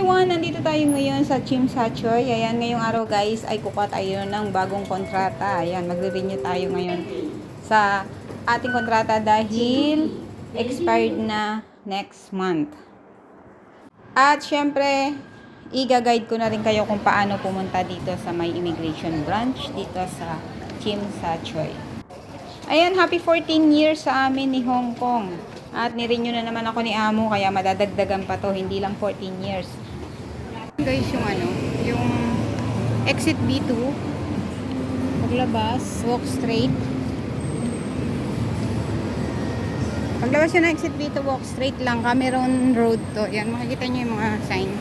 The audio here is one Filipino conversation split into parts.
everyone! Nandito tayo ngayon sa Chim Sachoy. Ayan, ngayong araw guys ay kukuha tayo ng bagong kontrata. Ayan, magre-renew tayo ngayon sa ating kontrata dahil expired na next month. At syempre, i-guide ko na rin kayo kung paano pumunta dito sa may immigration branch dito sa Chim Sachoy. Ayan, happy 14 years sa amin ni Hong Kong. At nirenew na naman ako ni Amo kaya madadagdagan pa to, hindi lang 14 years. Guys, yung ano, yung exit B2, paglabas, walk straight. Paglabas yun ng exit B2, walk straight lang, Cameron Road to. Yan, makikita nyo yung mga sign.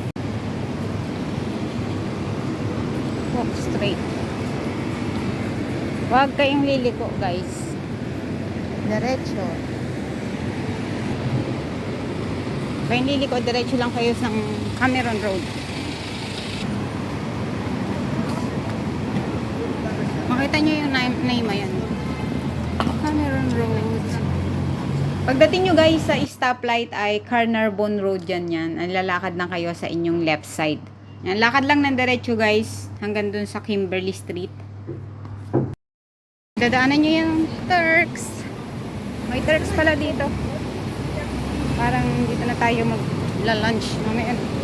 Walk straight. Huwag kayong liliko, guys. Diretso. Kaya liliko, diretso lang kayo sa Cameron Road. Makita nyo yung name, name yan. Cameron Road. Pagdating nyo guys sa stoplight ay Carnarvon Road yan yan. Ang lalakad na kayo sa inyong left side. Yan, lakad lang ng diretso guys hanggang dun sa Kimberly Street. Dadaanan nyo yung Turks. May Turks pala dito. Parang dito na tayo mag-lunch. Mamaya.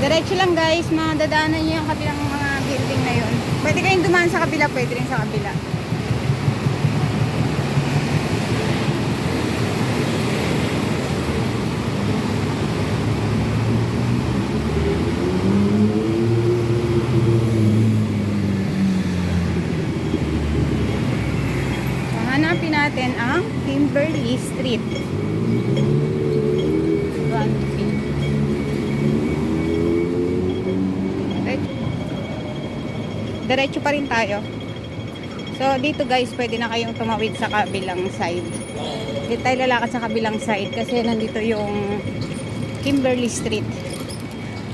Diretso lang guys, madadaanan nyo yung kabilang mga building na yun. Pwede kayong dumaan sa kabila, pwede rin sa kabila. Hanapin natin ang Kimberly Street. Diretso pa rin tayo. So, dito guys, pwede na kayong tumawid sa kabilang side. Dito tayo lalakad sa kabilang side kasi nandito yung Kimberly Street.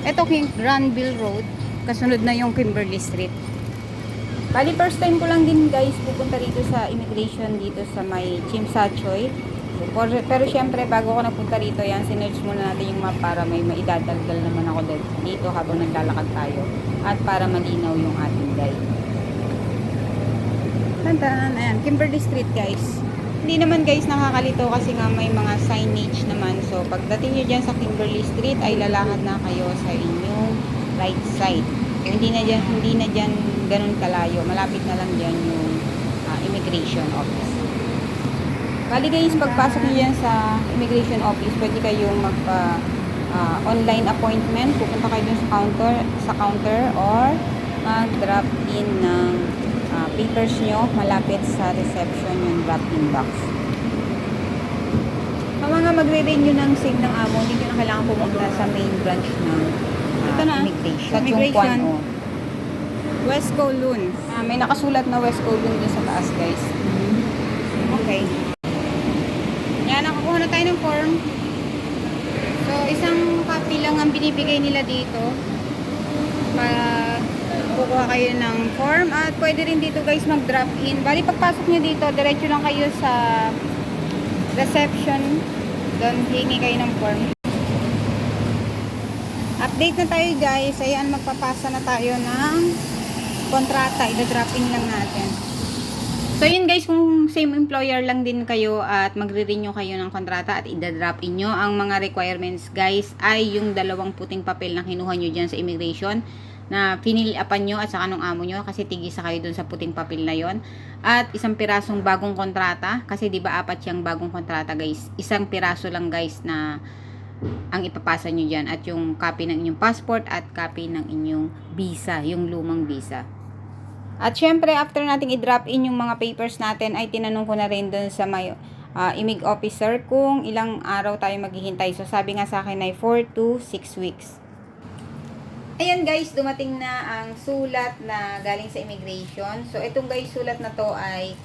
Ito King Granville Road. Kasunod na yung Kimberly Street. Bali, first time ko lang din guys pupunta rito sa immigration dito sa may Chimsachoy. Pero, pero syempre, bago ako nagpunta rito, yan, sinerge muna natin yung map para may maidadalgal naman ako dito habang naglalakad tayo. At para malinaw yung ating guide. Tantan, ayan, Kimberly Street guys. Hindi naman guys nakakalito kasi nga may mga signage naman. So, pagdating nyo dyan sa Kimberly Street, ay lalakad na kayo sa inyong right side. So, hindi na dyan, hindi na dyan ganun kalayo. Malapit na lang dyan yung ah, immigration office. Bali guys, pagpasok nyo dyan sa immigration office, pwede kayong magpa ah, online appointment. Pupunta kayo dun sa counter, sa counter or mag-drop in ng ah, papers nyo malapit sa reception yung drop-in box. Ang mga magre-renew ng SIM ng amo, hindi nyo na kailangan pumunta sa main branch ng Ito na, immigration. sa immigration. Oh. West Kowloon. Ah, may nakasulat na West Kowloon dun sa taas, guys. Okay. Yan, nakakuha na tayo ng form. So, isang copy lang ang binibigay nila dito. Para kukuha kayo ng form. At pwede rin dito guys mag-drop in. Bali, pagpasok nyo dito, diretso lang kayo sa reception. Doon, hingi kayo ng form. Update na tayo guys. Ayan, magpapasa na tayo ng kontrata. Ida-drop in lang natin. So yun guys, kung same employer lang din kayo at magre-renew kayo ng kontrata at i-drop in nyo, ang mga requirements guys ay yung dalawang puting papel na kinuha nyo dyan sa immigration na piniliapan nyo at saka nung amo nyo kasi tigisa kayo dun sa puting papel na yon at isang pirasong bagong kontrata kasi di ba apat yung bagong kontrata guys? Isang piraso lang guys na ang ipapasa nyo dyan at yung copy ng inyong passport at copy ng inyong visa, yung lumang visa at syempre, after nating i-drop in yung mga papers natin, ay tinanong ko na rin dun sa may uh, imig officer kung ilang araw tayo maghihintay. So, sabi nga sa akin ay 4 to 6 weeks. Ayan guys, dumating na ang sulat na galing sa immigration. So, itong guys, sulat na to ay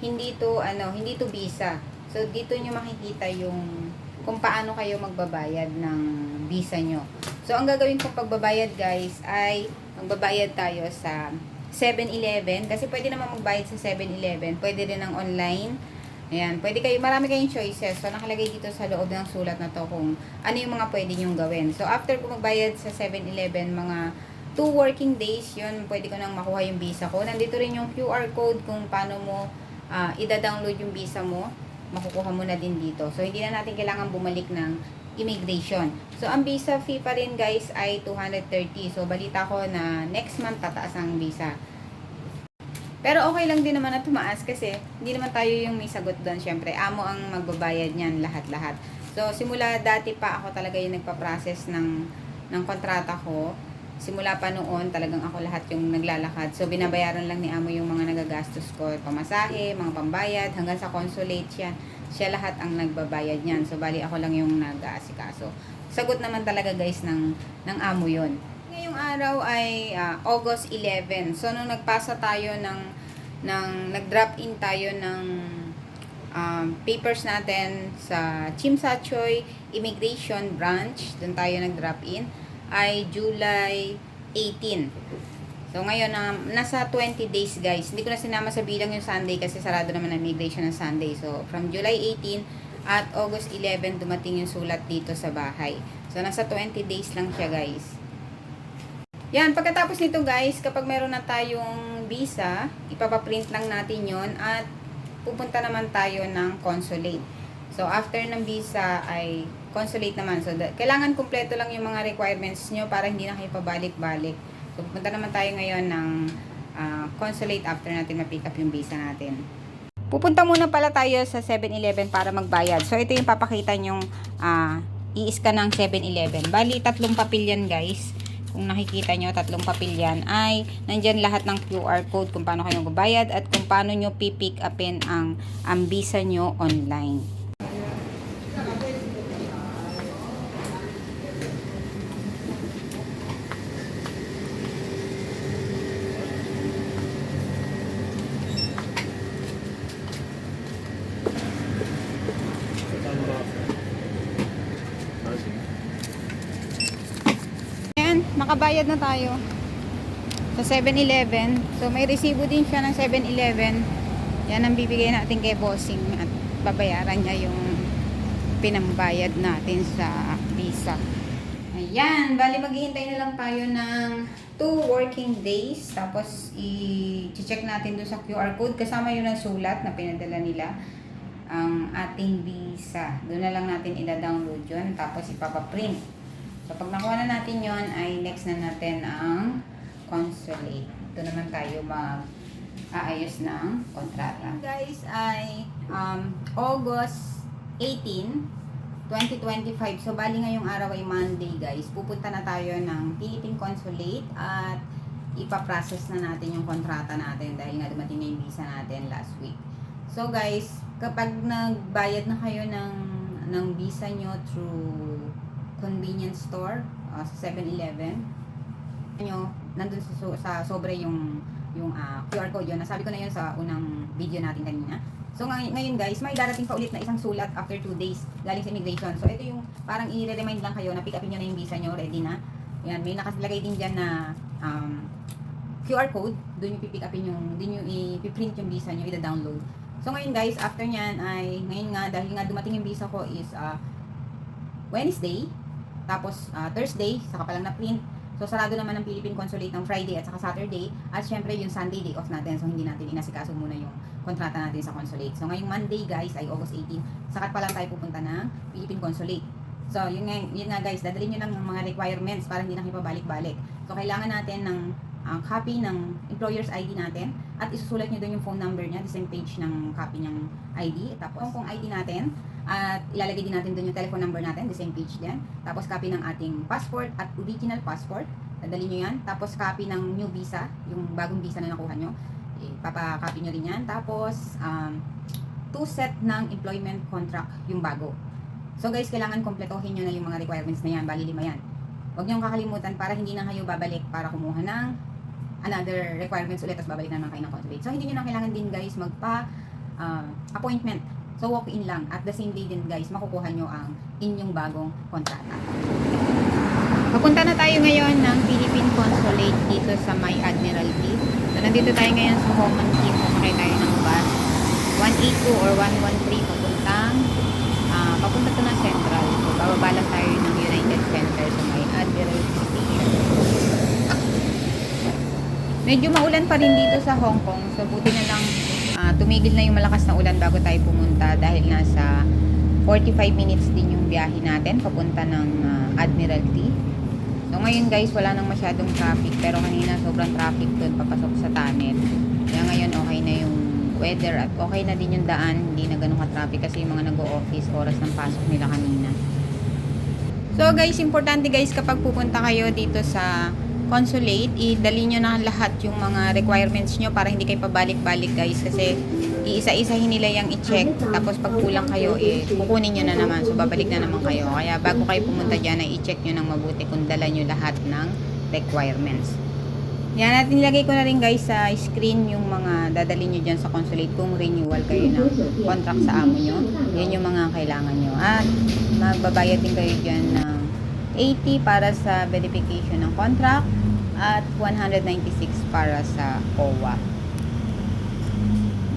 hindi to, ano, hindi to visa. So, dito nyo makikita yung kung paano kayo magbabayad ng visa nyo. So, ang gagawin kong pagbabayad guys ay magbabayad tayo sa 7-Eleven. Kasi pwede naman magbayad sa 7-Eleven. Pwede rin ng online. Ayan, pwede kayo, marami kayong choices. So, nakalagay dito sa loob ng sulat na to kung ano yung mga pwede nyong gawin. So, after ko magbayad sa 7-Eleven, mga 2 working days, yun, pwede ko nang makuha yung visa ko. Nandito rin yung QR code kung paano mo ah, ida-download yung visa mo. Makukuha mo na din dito. So, hindi na natin kailangan bumalik ng immigration. So, ang visa fee pa rin guys ay 230. So, balita ko na next month tataas ang visa. Pero okay lang din naman na tumaas kasi hindi naman tayo yung may sagot doon. Siyempre, amo ang magbabayad niyan lahat-lahat. So, simula dati pa ako talaga yung nagpa-process ng, ng kontrata ko. Simula pa noon, talagang ako lahat yung naglalakad. So, binabayaran lang ni amo yung mga nagagastos ko. Pamasahe, mga pambayad, hanggang sa consulate siya. Siya lahat ang nagbabayad niyan. So, bali ako lang yung nag-aasikaso. Sagot naman talaga guys ng, ng amo yon Ngayong araw ay ah, August 11. So, nung nagpasa tayo ng, ng nag-drop in tayo ng um, papers natin sa Chimsachoy Immigration Branch, doon tayo nag-drop in, ay July 18. So, ngayon, na nasa 20 days, guys. Hindi ko na sinama sa bilang yung Sunday kasi sarado naman ang immigration ng Sunday. So, from July 18 at August 11, dumating yung sulat dito sa bahay. So, nasa 20 days lang siya, guys. Yan, pagkatapos nito guys, kapag meron na tayong visa, ipapaprint lang natin yon at pupunta naman tayo ng consulate. So, after ng visa ay consulate naman. So, kailangan kumpleto lang yung mga requirements nyo para hindi na kayo pabalik-balik. Pupunta naman tayo ngayon ng ah, consulate after natin ma-pick up yung visa natin. Pupunta muna pala tayo sa 7-Eleven para magbayad. So, ito yung papakita nyong ah, i-scan ng 7-Eleven. Bali, tatlong papel yan, guys. Kung nakikita nyo, tatlong papel yan, ay nandyan lahat ng QR code kung paano kayo magbayad at kung paano nyo pipick upin ang, ang visa nyo online. Ayan, makabayad na tayo sa 7-Eleven. So, may resibo din siya ng 7-Eleven. Yan ang bibigay natin kay bossing at babayaran niya yung pinambayad natin sa visa. Ayan, bali maghihintay na lang tayo ng 2 working days. Tapos, i-check natin doon sa QR code. Kasama yun ang sulat na pinadala nila ang ating visa. Doon na lang natin ida-download yun. Tapos, ipapaprint. So, pag nakuha na natin yon ay next na natin ang consulate. Ito naman tayo mag aayos ng kontrata. Guys, ay um, August 18, 2025. So, bali ngayong araw ay Monday, guys. Pupunta na tayo ng Philippine Consulate at ipaprocess na natin yung kontrata natin dahil nga dumating na yung visa natin last week. So, guys, kapag nagbayad na kayo ng, ng visa nyo through convenience store uh, sa 7-Eleven nyo, nandun sa, sa sobre yung yung ah, QR code yun. Nasabi ko na yun sa unang video natin kanina. So ngay- ngayon guys, may darating pa ulit na isang sulat after 2 days galing sa immigration. So ito yung parang i-remind lang kayo na pick upin nyo na yung visa nyo, ready na. Yan, may nakasilagay din dyan na um, QR code. Doon yung pipick upin yung, din yung i-print yung visa nyo, i-download. So ngayon guys, after nyan ay, ngayon nga, dahil nga dumating yung visa ko is ah, Wednesday, tapos ah, Thursday, saka pa lang na-print. So, sarado naman ang Philippine Consulate ng Friday at saka Saturday. At syempre, yung Sunday day off natin. So, hindi natin inasikaso muna yung kontrata natin sa consulate. So, ngayong Monday, guys, ay August 18. Sakat pa lang tayo pupunta ng Philippine Consulate. So, yun nga, yun nga guys, dadalhin nyo lang ng mga requirements para hindi na kayo pabalik-balik. So, kailangan natin ng ang copy ng employer's ID natin at isusulat nyo doon yung phone number niya, the same page ng copy ng ID. Tapos, kung ID natin, at ilalagay din natin doon yung telephone number natin, the same page din. Tapos copy ng ating passport at original passport. Dadali nyo yan. Tapos copy ng new visa, yung bagong visa na nakuha nyo. Ipapa-copy nyo rin yan. Tapos, um, two set ng employment contract, yung bago. So guys, kailangan kompletohin nyo na yung mga requirements na yan. Bali lima yan. Huwag nyo kakalimutan para hindi na kayo babalik para kumuha ng another requirements ulit tapos babalik na naman kayo ng consulate. So hindi nyo na kailangan din guys magpa ah, appointment So, walk-in lang. At the same day din, guys, makukuha nyo ang inyong bagong kontrata. Papunta na tayo ngayon ng Philippine Consulate dito sa May Admiralty. So, nandito tayo ngayon sa Homan Key. Sumakay tayo ng bus. 182 or 113 papuntang ah, papunta to ng Central. So, bababa lang tayo ng United Center sa may Admiralty. Medyo maulan pa rin dito sa Hong Kong. So, buti na lang tumigil na yung malakas na ulan bago tayo pumunta dahil nasa 45 minutes din yung biyahe natin papunta ng ah, Admiralty. So, ngayon guys, wala nang masyadong traffic. Pero kanina sobrang traffic doon papasok sa tunnel. Kaya ngayon okay na yung weather at okay na din yung daan. Hindi na ganun ka-traffic kasi yung mga nag-o-office, oras ng pasok nila kanina. So guys, importante guys kapag pupunta kayo dito sa consulate, idali nyo na lahat yung mga requirements nyo para hindi kayo pabalik-balik guys. Kasi iisa-isahin nila yung i-check tapos pag kulang kayo eh kukunin nyo na naman. So babalik na naman kayo. Kaya bago kayo pumunta dyan ay i-check nyo ng mabuti kung dala nyo lahat ng requirements. Yan at nilagay ko na rin guys sa screen yung mga dadalhin nyo dyan sa consulate kung renewal kayo ng contract sa amo nyo. Yan yung mga kailangan nyo. At magbabayad din kayo dyan ng 80 para sa verification ng contract at 196 para sa OWA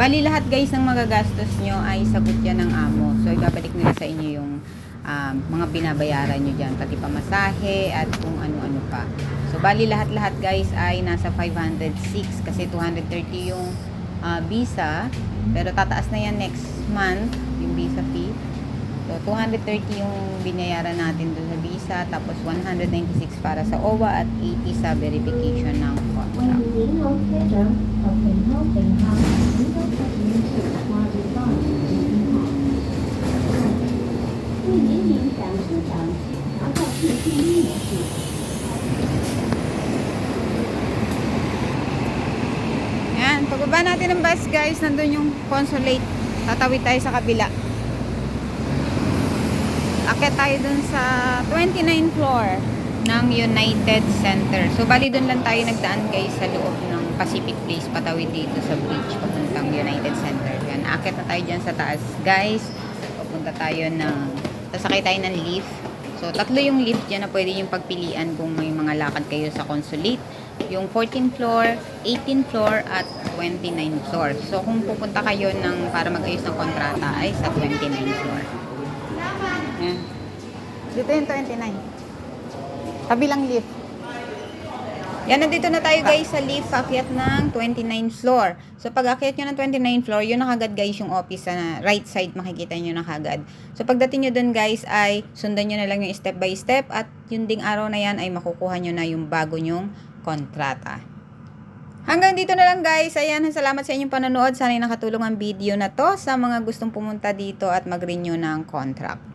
Bali lahat guys ng magagastos nyo ay sagot yan ng amo. So ibabalik nila sa inyo yung um, mga binabayaran nyo dyan. Pati pamasahe at kung ano-ano pa. So bali lahat-lahat guys ay nasa 506 kasi 230 yung uh, visa. Pero tataas na yan next month yung visa fee. So 230 yung binayaran natin doon sa visa visa, tapos 196 para sa OWA at 80 sa verification ng contract. Yan, pagbaba natin ng bus guys, nandun yung consulate. Tatawid tayo sa kabila. Akit tayo dun sa 29 floor ng United Center. So, bali dun lang tayo nagdaan guys sa loob ng Pacific Place patawid dito sa bridge papuntang United Center. Yan, akit na tayo dyan sa taas guys. Papunta tayo ng, sasakay tayo ng lift. So, tatlo yung lift dyan na pwede yung pagpilian kung may mga lakad kayo sa consulate. Yung 14 floor, 18 floor, at 29 floor. So, kung pupunta kayo ng, para mag-ayos ng kontrata ay sa 29 floor. Dito yung 29. Kabilang lift. Yan, nandito na tayo guys sa lift akyat ng 29 floor. So, pag akyat nyo ng 29 floor, yun na kagad guys yung office sa right side, makikita nyo na kagad. So, pagdating nyo dun guys, ay sundan nyo na lang yung step by step at yung ding araw na yan ay makukuha nyo na yung bago nyong kontrata. Hanggang dito na lang guys. Ayan, salamat sa inyong panonood. Sana nakatulong ang video na to sa mga gustong pumunta dito at mag-renew ng contract.